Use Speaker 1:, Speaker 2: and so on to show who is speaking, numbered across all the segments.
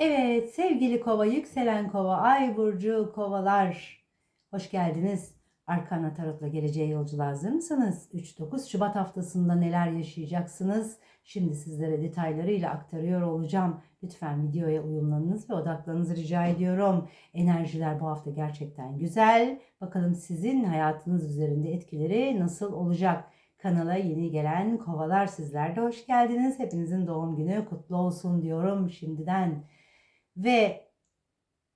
Speaker 1: Evet sevgili kova, yükselen kova, ay burcu kovalar. Hoş geldiniz. Arkana Tarot'la geleceğe yolculuğa hazır mısınız? 3-9 Şubat haftasında neler yaşayacaksınız? Şimdi sizlere detaylarıyla aktarıyor olacağım. Lütfen videoya uyumlanınız ve odaklanınızı rica ediyorum. Enerjiler bu hafta gerçekten güzel. Bakalım sizin hayatınız üzerinde etkileri nasıl olacak? Kanala yeni gelen kovalar sizler de hoş geldiniz. Hepinizin doğum günü kutlu olsun diyorum şimdiden. Ve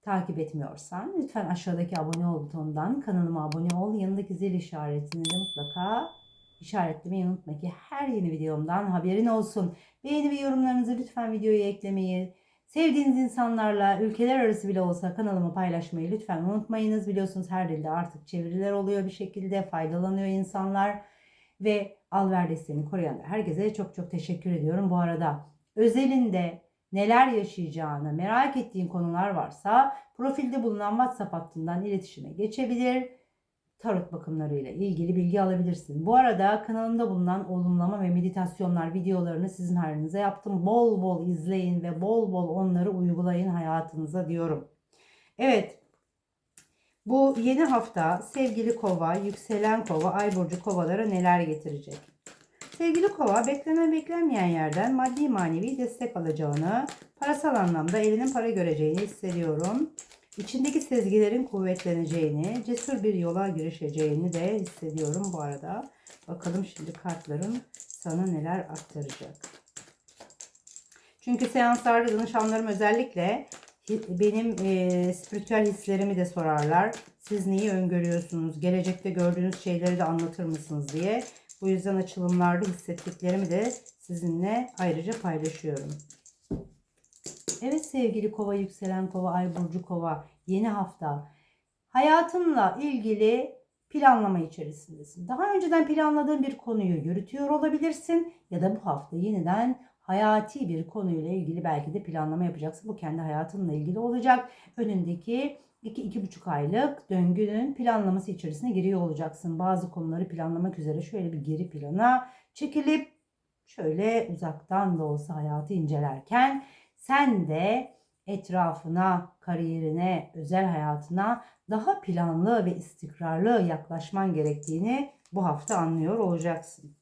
Speaker 1: takip etmiyorsan lütfen aşağıdaki abone ol butonundan kanalıma abone ol. Yanındaki zil işaretini de mutlaka işaretlemeyi unutma ki her yeni videomdan haberin olsun. Beğeni ve yorumlarınızı lütfen videoya eklemeyi, sevdiğiniz insanlarla ülkeler arası bile olsa kanalıma paylaşmayı lütfen unutmayınız. Biliyorsunuz her dilde artık çeviriler oluyor bir şekilde faydalanıyor insanlar ve Alver desteğini koruyan herkese çok çok teşekkür ediyorum. Bu arada özelinde neler yaşayacağını merak ettiğin konular varsa profilde bulunan WhatsApp hattından iletişime geçebilir. Tarot bakımlarıyla ilgili bilgi alabilirsin. Bu arada kanalımda bulunan olumlama ve meditasyonlar videolarını sizin halinize yaptım. Bol bol izleyin ve bol bol onları uygulayın hayatınıza diyorum. Evet. Bu yeni hafta sevgili kova, yükselen kova, ay burcu kovalara neler getirecek? Sevgili kova beklenen beklenmeyen yerden maddi manevi destek alacağını, parasal anlamda elinin para göreceğini hissediyorum. İçindeki sezgilerin kuvvetleneceğini, cesur bir yola girişeceğini de hissediyorum bu arada. Bakalım şimdi kartların sana neler aktaracak. Çünkü seanslarda danışanlarım özellikle benim e, spiritüel hislerimi de sorarlar. Siz neyi öngörüyorsunuz? Gelecekte gördüğünüz şeyleri de anlatır mısınız diye. Bu yüzden açılımlarda hissettiklerimi de sizinle ayrıca paylaşıyorum. Evet sevgili kova, yükselen kova, ay burcu kova, yeni hafta. Hayatınla ilgili planlama içerisindesin. Daha önceden planladığın bir konuyu yürütüyor olabilirsin ya da bu hafta yeniden hayati bir konuyla ilgili belki de planlama yapacaksın. Bu kendi hayatınla ilgili olacak. Önündeki 2-2,5 aylık döngünün planlaması içerisine giriyor olacaksın. Bazı konuları planlamak üzere şöyle bir geri plana çekilip şöyle uzaktan da olsa hayatı incelerken sen de etrafına, kariyerine, özel hayatına daha planlı ve istikrarlı yaklaşman gerektiğini bu hafta anlıyor olacaksın.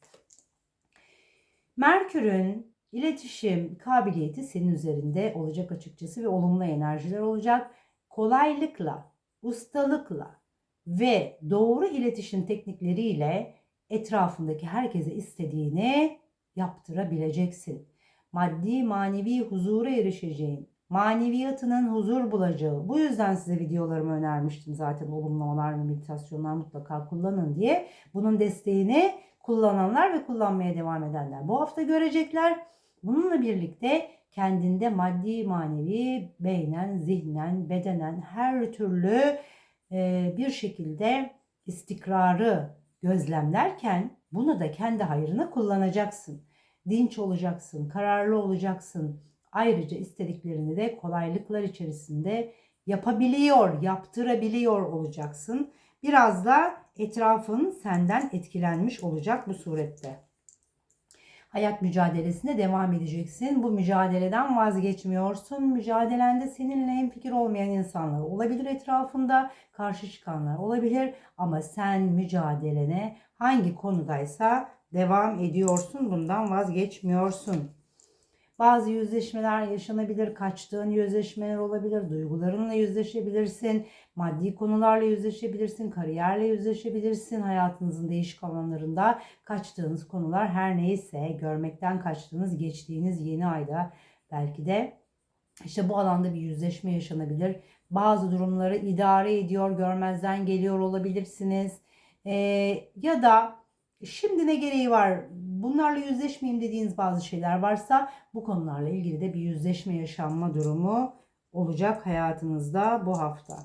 Speaker 1: Merkür'ün iletişim kabiliyeti senin üzerinde olacak açıkçası ve olumlu enerjiler olacak. Kolaylıkla, ustalıkla ve doğru iletişim teknikleriyle etrafındaki herkese istediğini yaptırabileceksin. Maddi manevi huzura erişeceğin, maneviyatının huzur bulacağı. Bu yüzden size videolarımı önermiştim zaten olumlamalar ve meditasyonlar mutlaka kullanın diye. Bunun desteğini kullananlar ve kullanmaya devam edenler bu hafta görecekler. Bununla birlikte kendinde maddi manevi beynen, zihnen, bedenen her türlü e, bir şekilde istikrarı gözlemlerken bunu da kendi hayrına kullanacaksın. Dinç olacaksın, kararlı olacaksın. Ayrıca istediklerini de kolaylıklar içerisinde yapabiliyor, yaptırabiliyor olacaksın. Biraz da etrafın senden etkilenmiş olacak bu surette hayat mücadelesine devam edeceksin. Bu mücadeleden vazgeçmiyorsun. Mücadelende seninle hemfikir olmayan insanlar olabilir etrafında, karşı çıkanlar olabilir ama sen mücadelene hangi konudaysa devam ediyorsun. Bundan vazgeçmiyorsun. Bazı yüzleşmeler yaşanabilir, kaçtığın yüzleşmeler olabilir, duygularınla yüzleşebilirsin, maddi konularla yüzleşebilirsin, kariyerle yüzleşebilirsin, hayatınızın değişik alanlarında kaçtığınız konular her neyse, görmekten kaçtığınız, geçtiğiniz yeni ayda belki de işte bu alanda bir yüzleşme yaşanabilir. Bazı durumları idare ediyor, görmezden geliyor olabilirsiniz. Ee, ya da şimdi ne gereği var bunlarla yüzleşmeyeyim dediğiniz bazı şeyler varsa bu konularla ilgili de bir yüzleşme yaşanma durumu olacak hayatınızda bu hafta.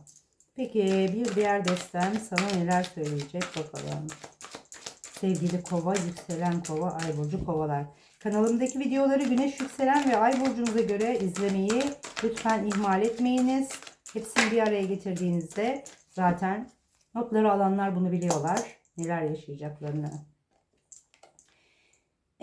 Speaker 1: Peki bir diğer destem sana neler söyleyecek bakalım. Sevgili kova, yükselen kova, ay burcu kovalar. Kanalımdaki videoları güneş yükselen ve ay burcunuza göre izlemeyi lütfen ihmal etmeyiniz. Hepsini bir araya getirdiğinizde zaten notları alanlar bunu biliyorlar. Neler yaşayacaklarını.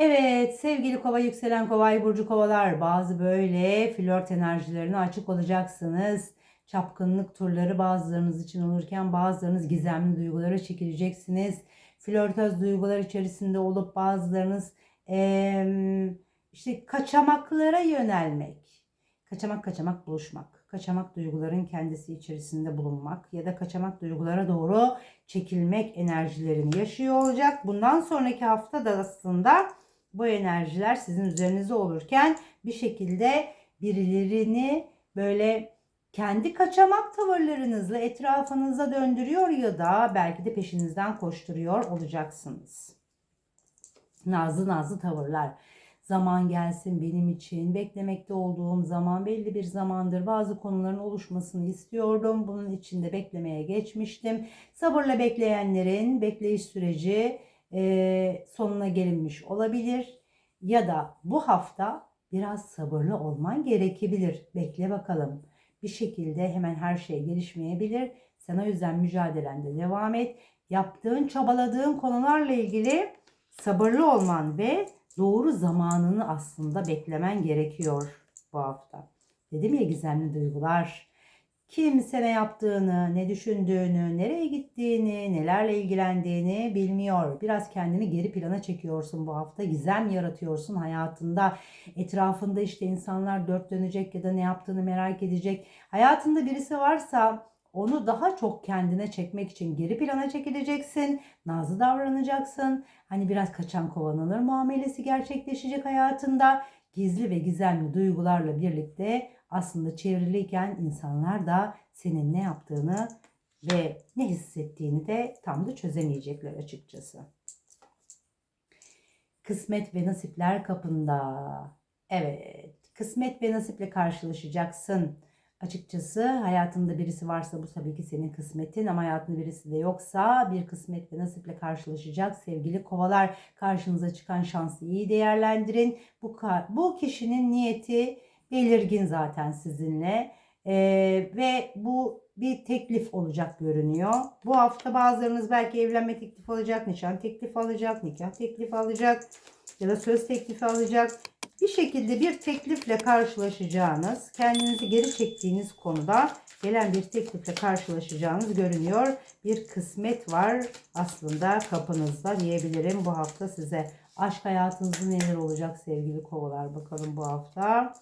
Speaker 1: Evet sevgili kova yükselen kova ay burcu kovalar bazı böyle flört enerjilerine açık olacaksınız. Çapkınlık turları bazılarınız için olurken bazılarınız gizemli duygulara çekileceksiniz. Flörtöz duygular içerisinde olup bazılarınız eee, işte kaçamaklara yönelmek. Kaçamak kaçamak buluşmak. Kaçamak duyguların kendisi içerisinde bulunmak ya da kaçamak duygulara doğru çekilmek enerjilerini yaşıyor olacak. Bundan sonraki hafta da aslında bu enerjiler sizin üzerinizde olurken bir şekilde birilerini böyle kendi kaçamak tavırlarınızla etrafınıza döndürüyor ya da belki de peşinizden koşturuyor olacaksınız. Nazlı nazlı tavırlar. Zaman gelsin benim için. Beklemekte olduğum zaman belli bir zamandır bazı konuların oluşmasını istiyordum. Bunun için de beklemeye geçmiştim. Sabırla bekleyenlerin bekleyiş süreci sonuna gelinmiş olabilir. Ya da bu hafta biraz sabırlı olman gerekebilir. Bekle bakalım. Bir şekilde hemen her şey gelişmeyebilir. Sen o yüzden mücadelende devam et. Yaptığın, çabaladığın konularla ilgili sabırlı olman ve doğru zamanını aslında beklemen gerekiyor bu hafta. Dedim ya gizemli duygular. Kimse ne yaptığını, ne düşündüğünü, nereye gittiğini, nelerle ilgilendiğini bilmiyor. Biraz kendini geri plana çekiyorsun bu hafta. Gizem yaratıyorsun hayatında. Etrafında işte insanlar dört dönecek ya da ne yaptığını merak edecek. Hayatında birisi varsa onu daha çok kendine çekmek için geri plana çekileceksin. Nazlı davranacaksın. Hani biraz kaçan kovanılır muamelesi gerçekleşecek hayatında. Gizli ve gizemli duygularla birlikte aslında çevriliyken insanlar da senin ne yaptığını ve ne hissettiğini de tam da çözemeyecekler açıkçası. Kısmet ve nasipler kapında. Evet, kısmet ve nasiple karşılaşacaksın. Açıkçası hayatında birisi varsa bu tabii ki senin kısmetin ama hayatında birisi de yoksa bir kısmet ve nasiple karşılaşacak sevgili kovalar. Karşınıza çıkan şansı iyi değerlendirin. Bu, bu kişinin niyeti belirgin zaten sizinle ee, ve bu bir teklif olacak görünüyor. Bu hafta bazılarınız belki evlenme teklifi alacak, nişan teklifi alacak, nikah teklifi alacak ya da söz teklifi alacak bir şekilde bir teklifle karşılaşacağınız, kendinizi geri çektiğiniz konuda gelen bir teklifle karşılaşacağınız görünüyor. Bir kısmet var aslında kapınızda diyebilirim bu hafta size. Aşk hayatınızda neler olacak sevgili kovalar bakalım bu hafta.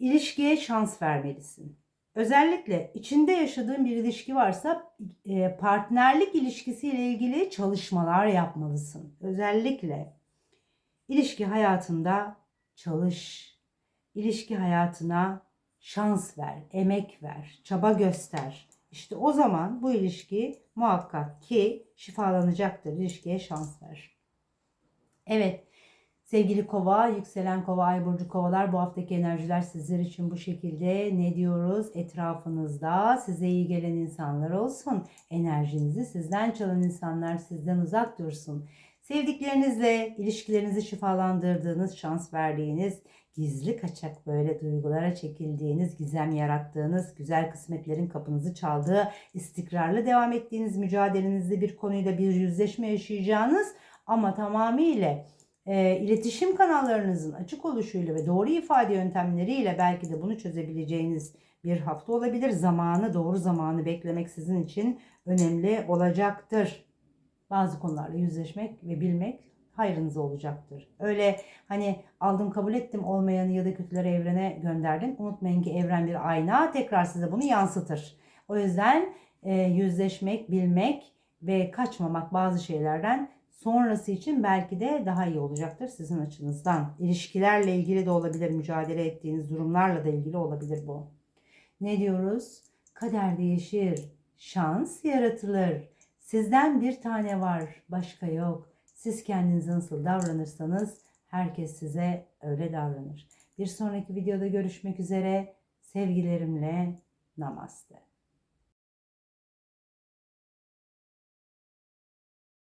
Speaker 1: İlişkiye şans vermelisin. Özellikle içinde yaşadığın bir ilişki varsa e, partnerlik ilişkisiyle ilgili çalışmalar yapmalısın. Özellikle İlişki hayatında çalış. İlişki hayatına şans ver, emek ver, çaba göster. İşte o zaman bu ilişki muhakkak ki şifalanacaktır. İlişkiye şans ver. Evet. Sevgili kova, yükselen kova, ay burcu kovalar bu haftaki enerjiler sizler için bu şekilde ne diyoruz? Etrafınızda size iyi gelen insanlar olsun. Enerjinizi sizden çalan insanlar sizden uzak dursun. Sevdiklerinizle ilişkilerinizi şifalandırdığınız, şans verdiğiniz, gizli kaçak böyle duygulara çekildiğiniz, gizem yarattığınız, güzel kısmetlerin kapınızı çaldığı, istikrarlı devam ettiğiniz mücadelenizde bir konuyla bir yüzleşme yaşayacağınız ama tamamıyla e, iletişim kanallarınızın açık oluşuyla ve doğru ifade yöntemleriyle belki de bunu çözebileceğiniz bir hafta olabilir. Zamanı, doğru zamanı beklemek sizin için önemli olacaktır bazı konularla yüzleşmek ve bilmek hayrınıza olacaktır. Öyle hani aldım kabul ettim olmayanı ya da kötüleri evrene gönderdim. Unutmayın ki evren bir ayna tekrar size bunu yansıtır. O yüzden e, yüzleşmek, bilmek ve kaçmamak bazı şeylerden sonrası için belki de daha iyi olacaktır sizin açınızdan. İlişkilerle ilgili de olabilir, mücadele ettiğiniz durumlarla da ilgili olabilir bu. Ne diyoruz? Kader değişir, şans yaratılır. Sizden bir tane var, başka yok. Siz kendinize nasıl davranırsanız herkes size öyle davranır. Bir sonraki videoda görüşmek üzere. Sevgilerimle namaste.